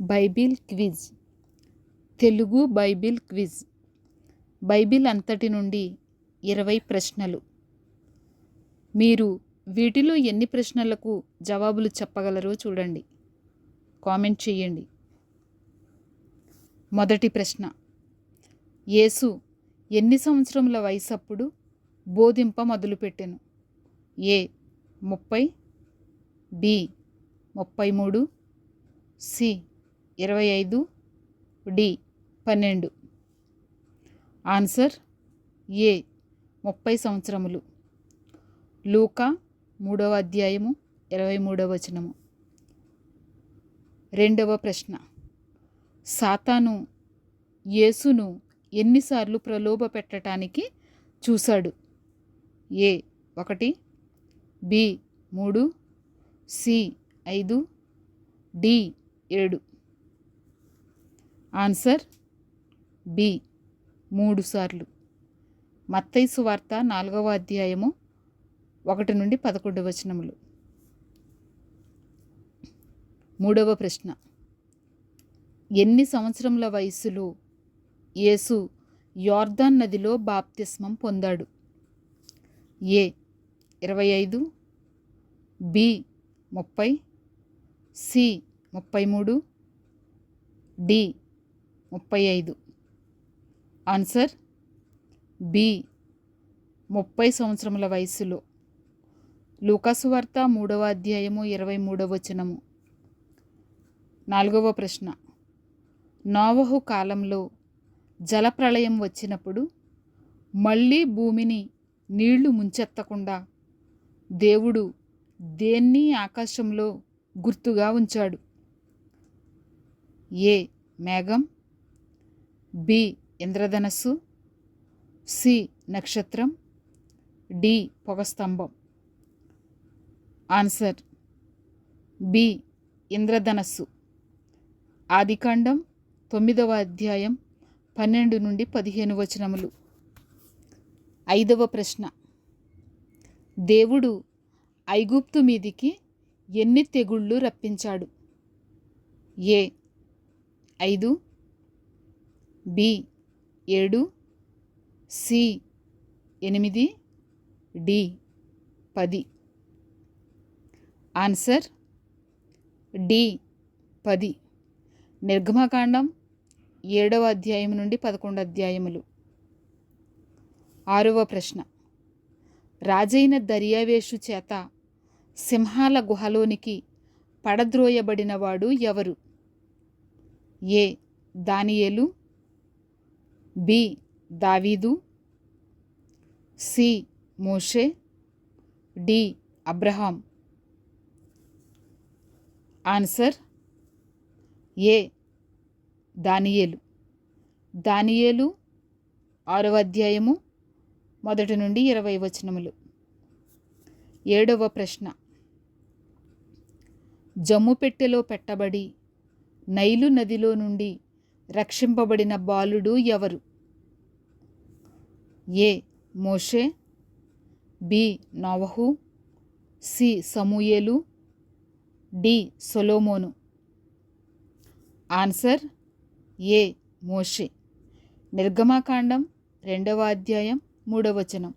Bible quiz. Telugu Bible quiz. Bible అంతటి నుండి ఇరవై ప్రశ్నలు. మీరు వీటిలో ఎన్ని ప్రశ్నలకు జవాబులు చెప్పగలరో చూడండి. కామెంట్ చేయండి. మొదటి ప్రశ్న. యేసు ఎన్ని సంవత్సరముల వయసప్పుడు బోధింప మొదలుపెట్టెను? ఏ. ముప్పై. బి. ముప్పై మూడు. సి. ఇరవై ఐదు డి పన్నెండు. ఆన్సర్ ఏ ముప్పై సంవత్సరములు. లూకా మూడవ అధ్యాయము ఇరవై మూడవ వచనము. రెండవ ప్రశ్న. సాతాను యేసును ఎన్నిసార్లు ప్రలోభ పెట్టడానికి చూశాడు? ఏ ఒకటి బి మూడు సి ఐదు డి ఏడు. Answer B. మూడు సార్లు. మత్తైసు వార్త నాలుగవ అధ్యాయము ఒకటి నుండి పదకొండు వచనములు. మూడవ ప్రశ్న. ఎన్ని సంవత్సరముల వయస్సులో యేసు యోర్దాన్ నదిలో బాప్తిస్మం పొందాడు? ఏ. ఇరవై ఐదు. బి. ముప్పై. సి. ముప్పై మూడు. డి. ముప్పై ఐదు. Answer B. ముప్పై సంవత్సరముల వయస్సులో. లూకాసు వార్త మూడవ అధ్యాయము ఇరవై మూడవ వచనము. నాలుగవ ప్రశ్న. నోవహు కాలంలో జలప్రళయం వచ్చినప్పుడు మళ్ళీ భూమిని నీళ్ళు ముంచెత్తకుండా దేవుడు దేన్ని ఆకాశంలో గుర్తుగా ఉంచాడు? ఏ. మేఘం బి ఇంద్రధనస్సు సి నక్షత్రం డి పొగస్తంభం. ఆన్సర్ బి ఇంద్రధనస్సు. ఆదికాండం తొమ్మిదవ అధ్యాయం పన్నెండు నుండి పదిహేను వచనములు. ఐదవ ప్రశ్న. దేవుడు ఐగుప్తు మీదికి ఎన్ని తెగుళ్ళు రప్పించాడు? ఏ ఐదు బి ఏడు సి ఎనిమిది డి పది. ఆన్సర్ డి పది. నిర్గమకాండం ఏడవ అధ్యాయం నుండి పదకొండు అధ్యాయములు. ఆరవ ప్రశ్న. రాజైన దర్యావేషు చేత సింహాల గుహలోనికి పడద్రోయబడినవాడు ఎవరు? ఏ. దానియేలు బి. దావీదు. సి. మోషే. డి. అబ్రహాం. Answer A. దానియేలు. దానియేలు ఆరవ అధ్యాయము మొదటి నుండి ఇరవై వచనములు. ఏడవ ప్రశ్న. జమ్ము పెట్టెలో పెట్టబడి నైలు నదిలో నుండి రక్షింపబడిన బాలుడు ఎవరు? ఏ మోషే బి నవహు సి సమూయేలు డి సొలోమోను. ఆన్సర్ ఏ మోషే. నిర్గమాకాండం రెండవ అధ్యాయం మూడవ వచనం.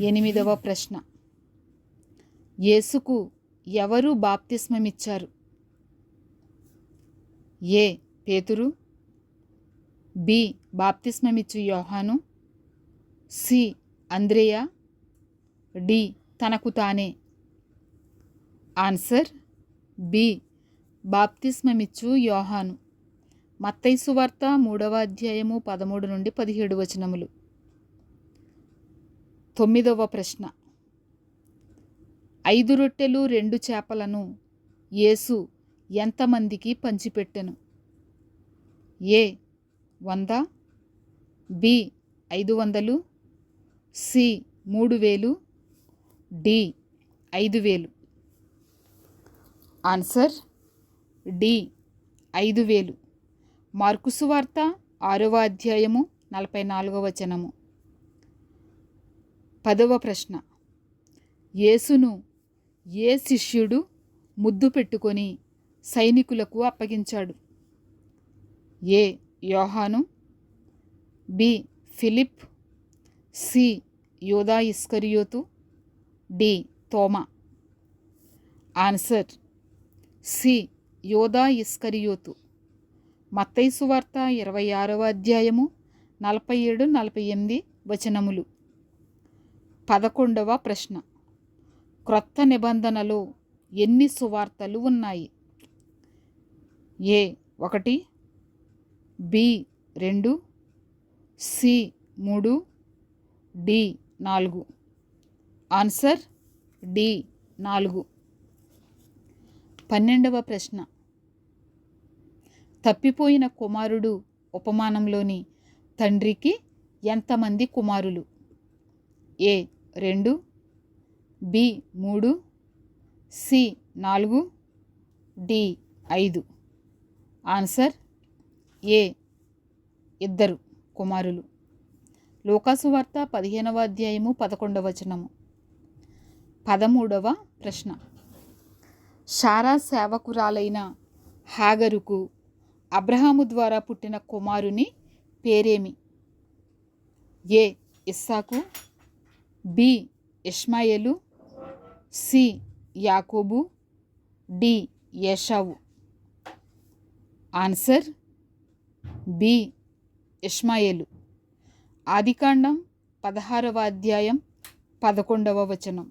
ఎనిమిదవ ప్రశ్న. యేసుకు ఎవరు బాప్తిస్మమిచ్చారు? ఏ పేతురు బి బాప్తిస్మమిచ్చు యోహాను. సి. అంద్రేయ. డి. తనకు తానే. ఆన్సర్. బి. బాప్తిస్మమిచ్చు యోహాను. మత్తైసు వార్త మూడవ అధ్యాయము పదమూడు నుండి పదిహేడు వచనములు. తొమ్మిదవ ప్రశ్న. ఐదు రొట్టెలు రెండు చేపలను యేసు ఎంతమందికి పంచిపెట్టెను? ఏ. వంద బి ఐదు వందలు సి మూడు వేలు డి ఐదు వేలు. ఆన్సర్ డి ఐదు వేలు. మార్కుసు వార్త ఆరవ అధ్యాయము నలభై నాలుగవ వచనము. పదవ ప్రశ్న. యేసును ఏ శిష్యుడు ముద్దు పెట్టుకొని సైనికులకు అప్పగించాడు? ఏ యోహాను బి. Philip C. యోధా ఇస్కరియోతు. డి. తోమా. ఆన్సర్. సి. యోధా ఇస్కరియోతు. మత్తైసు వార్త ఇరవై ఆరవ అధ్యాయము నలభై ఏడు నలభై ఎనిమిది వచనములు. పదకొండవ ప్రశ్న. క్రొత్త నిబంధనలో ఎన్ని సువార్తలు ఉన్నాయి? ఏ. ఒకటి బి. రెండు సి మూడు డి నాలుగు. ఆన్సర్ డి నాలుగు. పన్నెండవ ప్రశ్న. తప్పిపోయిన కుమారుడు ఉపమానంలోని తండ్రికి ఎంతమంది కుమారులు? ఏ రెండు బి మూడు సి నాలుగు డి ఐదు. ఆన్సర్ ఏ ఇద్దరు. కుమారులు. లోకాసు వార్త పదిహేనవ అధ్యాయము పదకొండవ వచనము. పదమూడవ ప్రశ్న. శారా సేవకురాలైన హాగరుకు అబ్రహాము ద్వారా పుట్టిన కుమారుని పేరేమి? ఏ. ఇస్సాకు. బి. ఇష్మాయేలు. సి. యాకోబు. డి. ఏషావు. ఆన్సర్. బి. ఇష్మాయేలు ఆదికాండం పదహారవ అధ్యాయం పదకొండవ వచనం.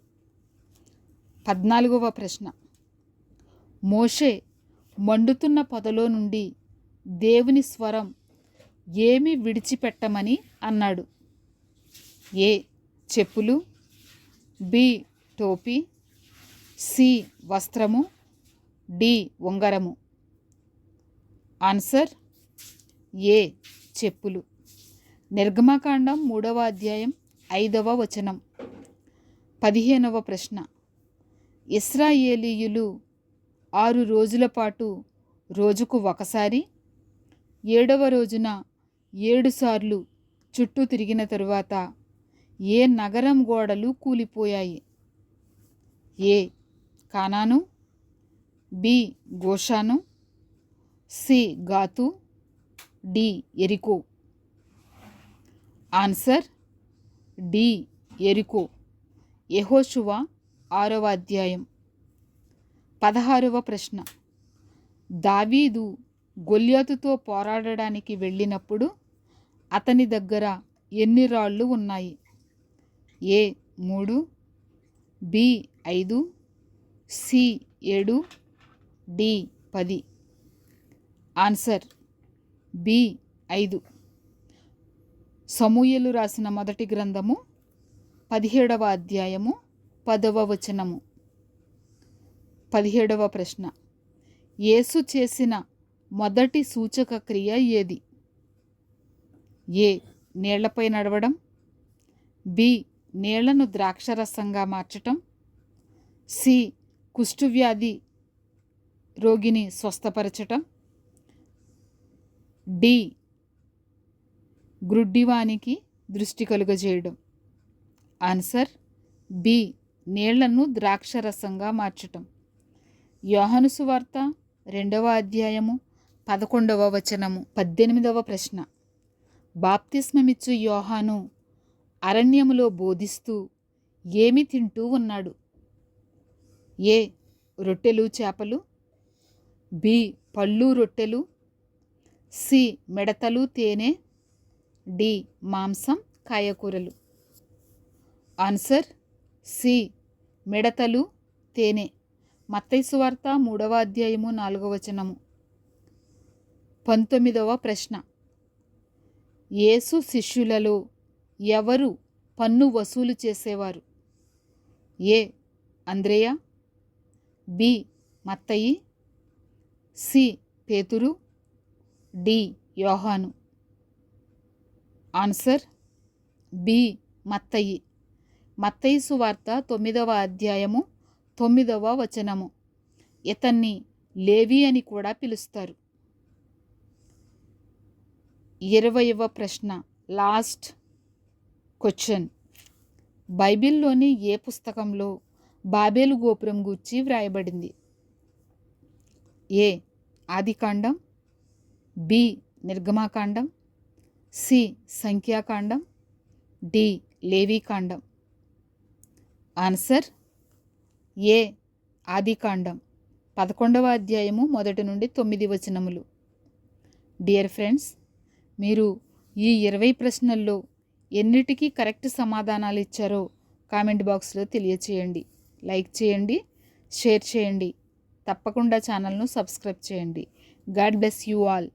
పద్నాలుగవ ప్రశ్న. మోషే మండుతున్న పొదలో నుండి దేవుని స్వరం ఏమి విడిచిపెట్టమని అన్నాడు. ఏ చెప్పులు? బి టోపీ? సి వస్త్రము? డి ఉంగరము? ఆన్సర్ ఏ చెప్పులు. నిర్గమకాండం మూడవ అధ్యాయం ఐదవ వచనం. పదిహేనవ ప్రశ్న. ఇస్రాయేలీయులు ఆరు రోజుల పాటు రోజుకు ఒకసారి? ఏడవ రోజున ఏడుసార్లు చుట్టూ తిరిగిన తరువాత ఏ నగరం గోడలు కూలిపోయాయి? ఏ. కానాను. బి. గోషాను. సి. గాతు. డి ఎరికో. ఆన్సర్ డి ఎరికో. యహోశువ ఆరవ అధ్యాయం. పదహారవ ప్రశ్న. దావీదు గొల్యాతుతో పోరాడడానికి వెళ్ళినప్పుడు అతని దగ్గర ఎన్ని రాళ్ళు ఉన్నాయి? ఏ మూడు బి ఐదు సి ఏడు డి పది. ఆన్సర్ బి ఐదు. సమూయలు రాసిన మొదటి గ్రంథము పదిహేడవ అధ్యాయము పదవ వచనము. పదిహేడవ ప్రశ్న. యేసు చేసిన మొదటి సూచక క్రియ ఏది? ఏ నీళ్ళపై నడవడం? బి నీళ్ళను ద్రాక్షరసంగా మార్చటం? సి కుష్ఠువ్యాధి రోగిని స్వస్థపరచటం? డి. గ్రుడ్డివానికి దృష్టి కలుగజేయడం. Answer B. నీళ్ళను ద్రాక్షరసంగా మార్చటం. యోహను సువార్త రెండవ అధ్యాయము పదకొండవ వచనము పద్దెనిమిదవ ప్రశ్న. బాప్తిస్మమిచ్చు యోహాను అరణ్యములో బోధిస్తూ ఏమి తింటూ ఉన్నాడు? ఏ. రొట్టెలు చేపలు. బి. పళ్ళు రొట్టెలు. సి. మిడతలు తేనె. డి. మాంసం కాయకూరలు. Answer C. మిడతలు తేనె. మత్తైసు వార్త మూడవ అధ్యాయము నాలుగవ వచనము. పంతొమ్మిదవ ప్రశ్న. యేసు శిష్యులలో ఎవరు పన్ను వసూలు చేసేవారు? A. Andreya. B. Mattayi. C. పేతురు. డి. యోహాను. Answer B. మత్తయి. మత్తయి సువార్త తొమ్మిదవ అధ్యాయము తొమ్మిదవ వచనము. ఇతన్ని లేవి అని కూడా పిలుస్తారు. ఇరవయవ ప్రశ్న లాస్ట్ క్వశ్చన్. బైబిల్లోని ఏ పుస్తకంలో బాబేలు గోపురం గూర్చి వ్రాయబడింది? ఏ. ఆదికాండం బి నిర్గమాకాండం సి సంఖ్యాకాండం డి లేవీకాండం. ఆన్సర్ ఏ ఆదికాండం. పదకొండవ అధ్యాయము మొదటి నుండి తొమ్మిది వచనములు. డియర్ ఫ్రెండ్స్ మీరు ఈ ఇరవై ప్రశ్నల్లో ఎన్నిటికీ కరెక్ట్ సమాధానాలు ఇచ్చారో కామెంట్ బాక్స్లో తెలియచేయండి. లైక్ చేయండి షేర్ చేయండి. తప్పకుండా ఛానల్ను సబ్స్క్రైబ్ చేయండి. God bless you all.